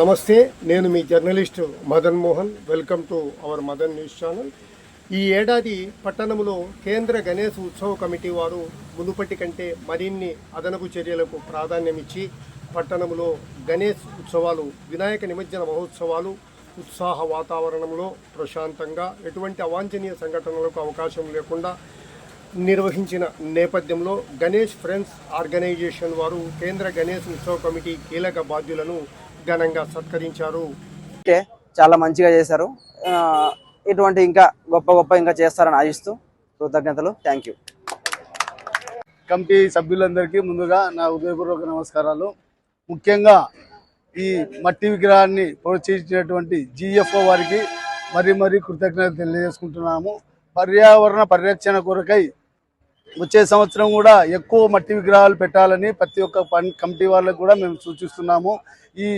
నమస్తే నేను మీ journalist Madan Mohan. Welcome to our Madan news channel. ఈ ఏడాది పట్టణంలో కేంద్ర గణేష్ ఉత్సవ కమిటీ వారు మునుపటి కంటే మరిన్ని అదనపు చర్యలకు ప్రాధాన్యమిచ్చి పట్టణంలో గణేష్ ఉత్సవాలు వినాయక నిమజ్జన మహోత్సవాలు ఉత్సాహ వాతావరణంలో ప్రశాంతంగా ఎటువంటి అవాంఛనీయ సంఘటనలకు అవకాశం లేకుండా నిర్వహించిన నేపథ్యంలో గణేష్ ఫ్రెండ్స్ ఆర్గనైజేషన్ వారు కేంద్ర గణేష్ ఉత్సవ కమిటీ కీలక బాధ్యులను ఘనంగా సత్కరించారు. ఓకే చాలా మంచిగా చేశారు. ఇటువంటి ఇంకా గొప్ప గొప్ప ఇంకా చేస్తారని ఆశిస్తూ కృతజ్ఞతలు. థ్యాంక్ యూ కమిటీ సభ్యులందరికీ ముందుగా నా ఉదయపూర్వక నమస్కారాలు. ముఖ్యంగా ఈ మట్టి విగ్రహాన్ని ప్రోత్సహించినటువంటి జిఎఫ్ఓ వారికి మరీ మరీ కృతజ్ఞత తెలియజేసుకుంటున్నాము. పర్యావరణ పరిరక్షణ కొరకై వచ్చే సంవత్సరం కూడా ఎక్కువ మట్టి విగ్రహాలు పెట్టాలని ప్రతి ఒక్క కమిటీ వాళ్ళకు కూడా మేము సూచిస్తున్నాము. ఈ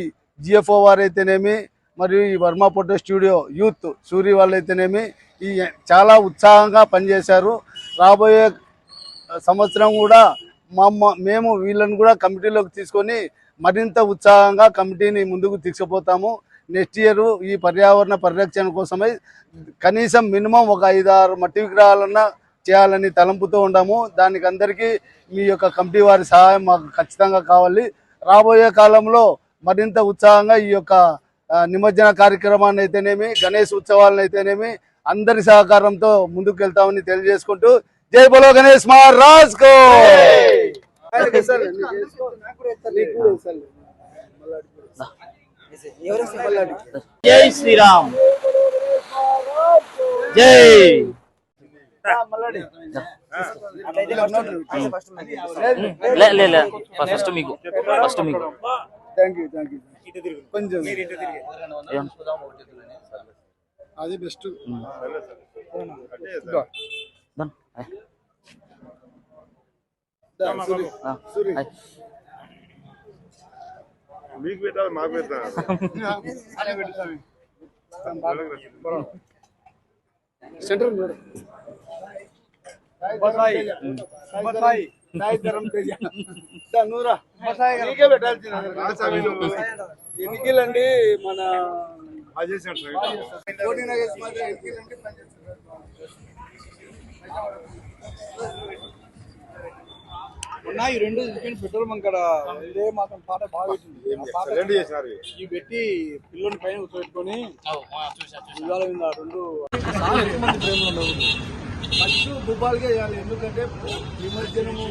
జిఎఫ్ఓ వారైతేనేమి మరియు ఈ Varma photo studio youth Suri వాళ్ళైతేనేమి ఈ చాలా ఉత్సాహంగా పనిచేశారు. రాబోయే సంవత్సరం కూడా మా మేము వీళ్ళని కూడా కమిటీలోకి తీసుకొని మరింత ఉత్సాహంగా కమిటీని ముందుకు తీసుకుపోతాము. నెక్స్ట్ ఇయర్ ఈ పర్యావరణ పరిరక్షణ కోసమై కనీసం మినిమం ఒక ఐదు ఆరు మట్టి విగ్రహాలన్నా చేయాలని తలంపుతూ ఉన్నాము. దానికి అందరికీ మీ యొక్క కమిటీ వారి సహాయం మాకు ఖచ్చితంగా కావాలి. రాబోయే కాలంలో మరింత ఉత్సాహంగా ఈ యొక్క నిమజ్జన కార్యక్రమాన్ని అయితేనేమి గణేష్ ఉత్సవాలను అయితేనేమి అందరి సహకారంతో ముందుకు వెళ్తామని తెలియజేసుకుంటూ జై బలో గణేష్ మహారాజ్ కో! జై శ్రీరామ్. జై. ఫస్ట్ మీకు ఫస్ట్ మీకు. థ్యాంక్ యూ థ్యాంక్ యూ కొంచెం ఏం? అది బెస్ట్ దన్. ఆయ్. ఆ, ఆయ్. మీకు పెట్టాలి మాకు పెట్టాలి సెంటర్ ఎన్నికలండి మన ఈ రెండు చికెన్ పెట్రోల్ బంక్ కాడ. ఇదే మాత్రం పాట బాగా పెట్టింది. పెట్టి పిల్లని పైన కూర్చోబెట్టుకొని ఇవాళ రెండు చాలా ఎక్కువ మంది ప్రేమలో. ఫస్ట్ భూపాల్కే చేయాలి ఎందుకంటే నిమజ్జనము